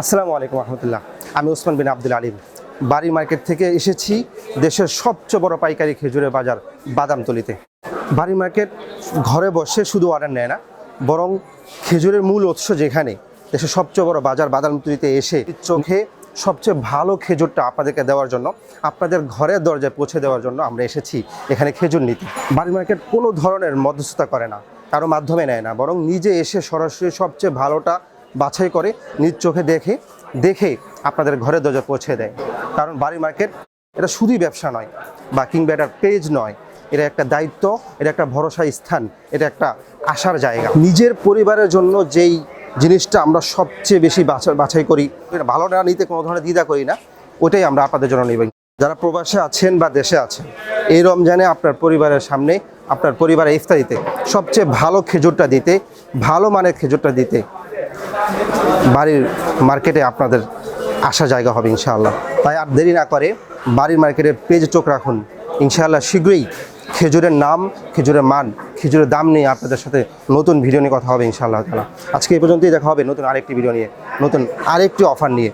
আসসালামু আলাইকুম রহমতুল্লাহ। আমি ওসমান বিন আব্দুল আলিম। বাড়ি মার্কেট থেকে এসেছি দেশের সবচেয়ে বড় পাইকারি খেজুরের বাজার বাদামতলিতে। বাড়ি মার্কেট ঘরে বসে শুধু অর্ডার নেয় না, বরং খেজুরের মূল উৎস যেখানে দেশের সবচেয়ে বড় বাজার বাদামতলিতে এসে চোখে সবচেয়ে ভালো খেজুরটা আপনাদেরকে দেওয়ার জন্য, আপনাদের ঘরের দরজায় পৌঁছে দেওয়ার জন্য আমরা এসেছি এখানে খেজুর নিতে। বাড়ি মার্কেট কোনো ধরনের মধ্যস্থতা করে না, কারও মাধ্যমে নেয় না, বরং নিজে এসে সরাসরি সবচেয়ে ভালোটা বাছাই করে নিজ চোখে দেখে দেখে আপনাদের ঘরে দরজা পৌঁছে দেয়। কারণ বাড়ি মার্কেট এটা শুধুই ব্যবসা নয়, বা কিংবা এটা পেজ নয়, এটা একটা দায়িত্ব, এটা একটা ভরসা স্থান, এটা একটা আসার জায়গা। নিজের পরিবারের জন্য যেই জিনিসটা আমরা সবচেয়ে বেশি বাছা- বাছাই করি, এটা ভালোটা নিতে কোনো ধরনের দ্বিধা করি না, ওটাই আমরা আপনাদের জন্য নেবেন। যারা প্রবাসে আছেন বা দেশে আছেন, এই রমজানে আপনার পরিবারের সামনে, আপনার পরিবারের ইফতারিতে সবচেয়ে ভালো খেজুরটা দিতে, ভালো মানের খেজুরটা দিতে বাড়ির মার্কেটে আপনাদের আসা জায়গা হবে ইনশাআল্লাহ। তাই আর দেরি না করে বাড়ির মার্কেটে পেজ চোখ রাখুন। ইনশাআল্লাহ শীঘ্রই খেজুরের নাম, খেজুরের মান, খেজুরের দাম নিয়ে আপনাদের সাথে নতুন ভিডিও নিয়ে কথা হবে ইনশাআল্লাহ তালা আজকে এই পর্যন্তই দেখা হবে নতুন আরেকটি ভিডিও নিয়ে, নতুন আরেকটি অফার নিয়ে।